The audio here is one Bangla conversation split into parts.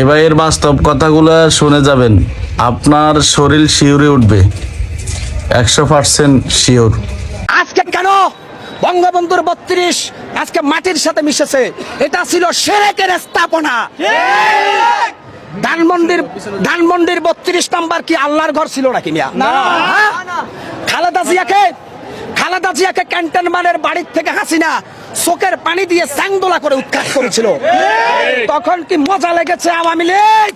এবার এর বাস্তব কথাগুলো শুনে যাবেন। আপনার শরীর শিউরে উঠবে। একশো পার্সেন্ট শিওর। আজকে কেন? বঙ্গবন্ধুর বত্রিশ আজকে মাটির সাথে মিশেছে। এটা ছিল সেরেকের স্থাপনা। ধানমন্ডির ধানমন্ডির বত্রিশ নাম্বার কি আল্লাহর ঘর ছিল নাকি মিয়া? খালেদা জিয়াকে খালেদা জিয়াকে ক্যান্টনমানের বাড়ির থেকে হাসিনা চোখের পানি দিয়ে স্যাংদোলা করে উৎখাত করেছিল। তখন কি মজা লেগেছে আওয়ামী লীগ?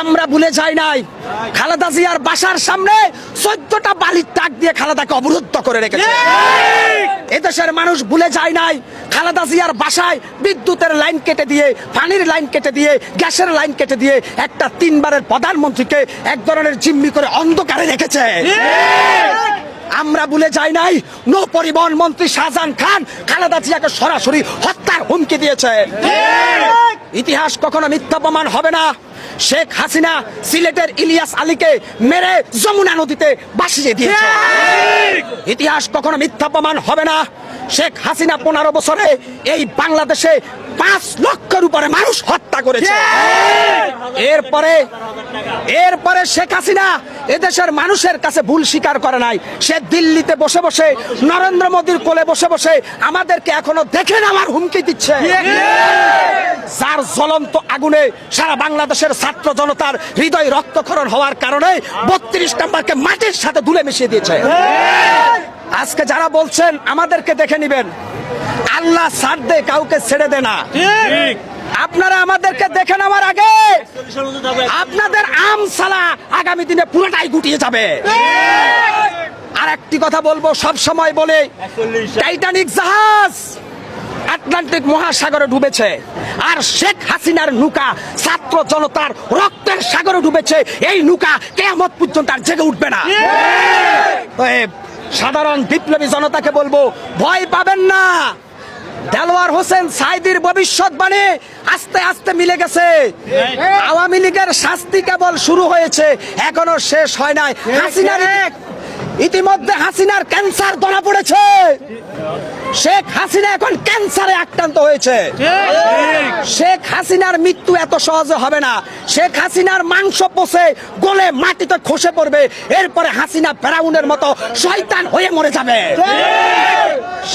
আমরা ভুলে যাই নাই। খালেদা জিয়ার বাসার সামনে চোদ্দটা বালির টাক দিয়ে খালেদাকে অবরুদ্ধ করে রেখেছে। এদেশের মানুষ ভুলে যায় নাই। খালেদা জিয়ার বাসায় বিদ্যুতের লাইন কেটে দিয়ে পানির লাইন কেটে দিয়ে গ্যাসের লাইন কেটে দিয়ে একটা তিনবারের প্রধানমন্ত্রীকে এক ধরনের জিম্মি করে অন্ধকারে রেখেছে। আমরা ভুলে যাই নাই। নৌ পরিবহন মন্ত্রী শাহজাহান খান খালেদা জিয়াকে সরাসরি হত্যার হুমকি দিয়েছে। ইতিহাস কখনো মিথ্যা প্রমাণ হবে না। শেখ হাসিনা সিলেটের ইলিয়াস আলীকে মেরে যমুনা নদীতে বাসিয়ে দিয়েছে। ইতিহাস কখনো মিথ্যা প্রমাণ হবে না। শেখ হাসিনা পনেরো বছরে এই বাংলাদেশে পাঁচ লক্ষের উপরে মানুষ হত্যা করেছে। এরপরে এরপরে শেখ হাসিনা এদেশের মানুষের কাছে ভুল স্বীকার করে নাই। সে দিল্লিতে বসে বসে নরেন্দ্র মোদীর কোলে বসে বসে আমাদেরকে এখনও দেখেন আমার হুমকি দিচ্ছে। যার জ্বলন্ত আগুনে সারা বাংলাদেশের ছাত্র জনতার হৃদয় রক্তক্ষরণ হওয়ার কারণে বত্রিশ নাম্বারকে মাটির সাথে দুলে মিশিয়ে দিয়েছে। আজকে যারা বলছেন আমাদেরকে দেখে নিবেন। আল্লাহ ছাড় দে কাউকে ছেড়ে দে না। আপনারা আমাদেরকে দেখে নেওয়ার আগে আপনাদের আম সালা আগামী দিনে পুরোটাই গুটিয়ে যাবে। আর একটি কথা বলব সব সময় বলে টাইটানিক জাহাজ আটলান্টিক মহাসাগরে ডুবেছে আর শেখ হাসিনার নৌকা ছাত্র জনতার রক্তের সাগরে ডুবেছে এই নৌকা কেয়ামত পর্যন্ত আর জেগে উঠবে না। সাধারণ বিপ্লবী জনতাকে বলব ভয় পাবেন না। দেলোয়ার হোসেন সাইদির ভবিষ্যৎবাণী আস্তে আস্তে মিলে গেছে। আওয়ামী লীগের শাস্তি কেবল শুরু হয়েছে এখনও শেষ হয় নাই। হাসিনার ইতিমধ্যে হাসিনার ক্যান্সার ধরা পড়েছে। শেখ হাসিনা এখন ক্যান্সারে আক্রান্ত হয়েছে। শেখ হাসিনার মৃত্যু এত সহজে হবে না। শেখ হাসিনার মাংস পচে গলে মাটিতে খসে পড়বে। এরপরে হাসিনা ফেরাউনের মতো শয়তান হয়ে মরে যাবে।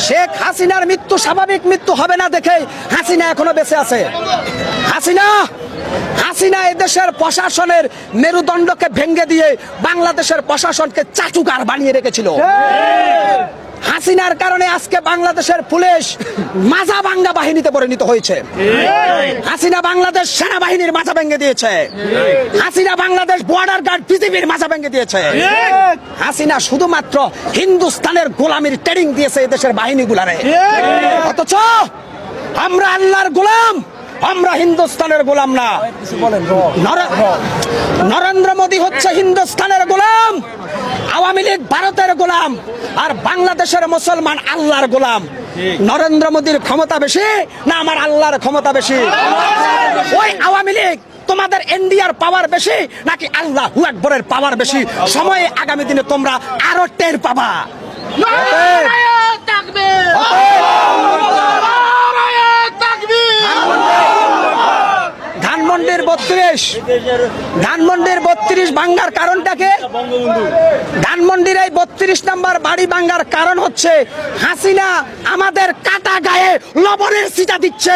শেখ হাসিনার মৃত্যু স্বাভাবিক মৃত্যু হবে না দেখে হাসিনা এখনও বেঁচে আছে। হাসিনা! হাসিনা এদেশের প্রশাসনের মেরুদণ্ডকে ভেঙ্গে দিয়ে বাংলাদেশের প্রশাসনকে চাটুকার বানিয়ে রেখেছিল। হাসিনার কারণে আজকে বাংলাদেশের পুলিশ মাজা বাঙ্গা বাহিনীতে পরিণত হয়েছে। হাসিনা বাংলাদেশ সেনাবাহিনীর ভেঙে দিয়েছে। হাসিনা বাংলাদেশ বর্ডার গার্ড পৃথিবীর মাজা ভেঙে দিয়েছে। হাসিনা শুধুমাত্র হিন্দুস্তানের গোলামির ট্রেনিং দিয়েছে এই দেশের বাহিনীগুলারে। অথচ আমরা আল্লাহর গোলাম। আমরা হিন্দুস্তানের গোলাম না। নরেন্দ্র মোদী হচ্ছে হিন্দুস্তানের গোলাম আওয়ামী লীগ ভারতের গোলাম আর বাংলাদেশের মুসলমান আল্লাহর গোলাম। নরেন্দ্র মোদীর ক্ষমতা বেশি না আমার আল্লাহর ক্ষমতা বেশি? ওই আওয়ামী লীগ তোমাদের ইন্ডিয়ার পাওয়ার বেশি নাকি আল্লাহ আকবরের পাওয়ার বেশি? সময়ে আগামী দিনে তোমরা আরও টের পাবা। ধানমন্ডির বত্রিশ। ধানমন্ডির বত্রিশ ভাঙ্গার কারণটাকে ধানমন্ডির এই বত্রিশ নাম্বার বাড়ি ভাঙ্গার কারণ হচ্ছে হাসিনা আমাদের কাটা গায়ে লবণের সিটা দিচ্ছে।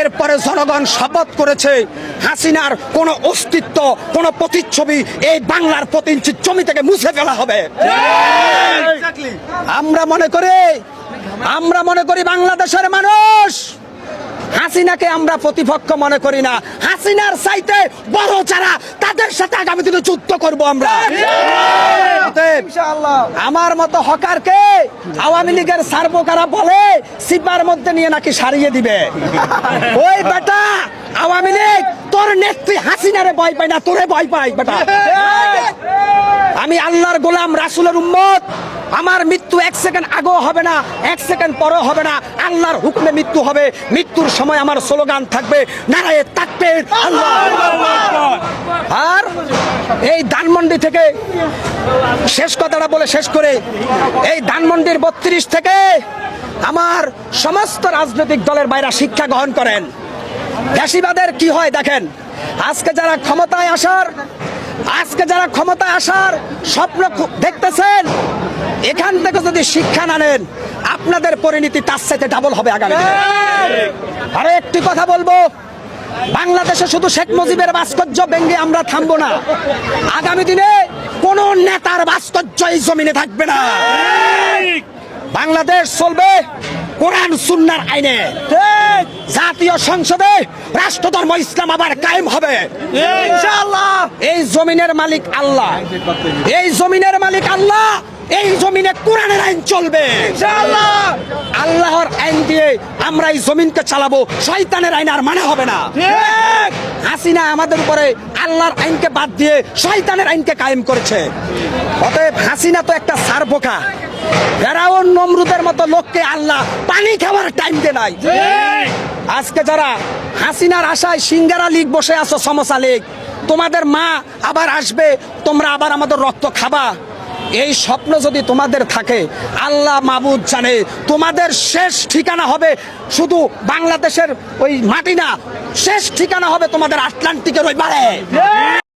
এরপরে জনগণ শপথ করেছে হাসিনার কোনো অস্তিত্ব কোনো প্রতিচ্ছবি এই বাংলার প্রতি ইঞ্চি জমি থেকে মুছে ফেলা হবে। আমরা মনে করি আমরা মনে করি বাংলাদেশের মানুষ হাসিনাকে আমরা প্রতিপক্ষ মনে করি না। হাসিনার চাইতে বড় যারা তাদের সাথে আগামী দিনে যুদ্ধ করব আমরা। আমার মতো হকারকে আওয়ামী লীগের সার্বকারা বলে সিপার মধ্যে নিয়ে নাকি সারিয়ে দিবে। ওই বেটা আওয়ামী লীগ তোর নেত্রী হাসিনারে ভয় পাই না তোরে ভয় পাই বেটা। আমি আল্লাহর গোলাম রাসুলের উম্মত। আমার মৃত্যু এক সেকেন্ড আগেও হবে না, এক সেকেন্ড পরেও হবে না। আল্লাহর হুকমে মৃত্যু হবে। মৃত্যুর সময় আমার স্লোগান থাকবে, নারায়ে থাকবে আর এই ধানমন্ডি থেকে শেষ কথাটা বলে শেষ করে, এই ধানমন্ডির বত্রিশ থেকে আমার সমস্ত রাজনৈতিক দলের বাইরা শিক্ষা গ্রহণ করেন। ফ্যাসিবাদের কি হয় দেখেন? আজকে যারা ক্ষমতায় আসার আজকে যারা ক্ষমতা আসার স্বপ্ন দেখতেছেন এখান থেকে যদি শিক্ষা না নেন আপনাদের পরিণতি তার সাথে ডাবল হবে আগামী। আরও একটি কথা বলব বাংলাদেশে শুধু শেখ মুজিবের ভাস্কর্য ব্যঙ্গে আমরা থামবো না। আগামী দিনে কোন নেতার ভাস্কর্য এই জমিনে থাকবে না। বাংলাদেশ চলবে কোরআন সুন্নার আইনে। জাতীয় সংসদে রাষ্ট্র ধর্ম ইসলাম আবার কায়েম হবে। ইনশাআল্লাহ। এই জমিনের মালিক আল্লাহ। এই জমিনের মালিক আল্লাহ। এই জমিনে কোরআনের আইন চলবে। আল্লাহর আইন দিয়ে আমরা এই জমিনকে চালাবো। শয়তানের আইন আর মানে হবে না। হাসিনা আমাদের উপরে আল্লাহর আইনকে বাদ দিয়ে শয়তানের আইনকে কায়েম করেছে। অতএব হাসিনা তো একটা সারবোকা ফেরাউন নমরুদের মতো লোককে আল্লাহ পানি খাওয়ার টাইম দে নাই। আজকে যারা হাসিনার আশায় সিঙ্গারা লিগ বসে আছো সমসা লীগ তোমাদের মা আবার আসবে তোমরা আবার আমাদের রক্ত খাবা। এই স্বপ্ন যদি তোমাদের থাকে, আল্লাহ মাবুদ জানে, তোমাদের শেষ ঠিকানা হবে শুধু বাংলাদেশের ওই মাটি না, শেষ ঠিকানা হবে তোমাদের আটলান্টিকের ওই পারে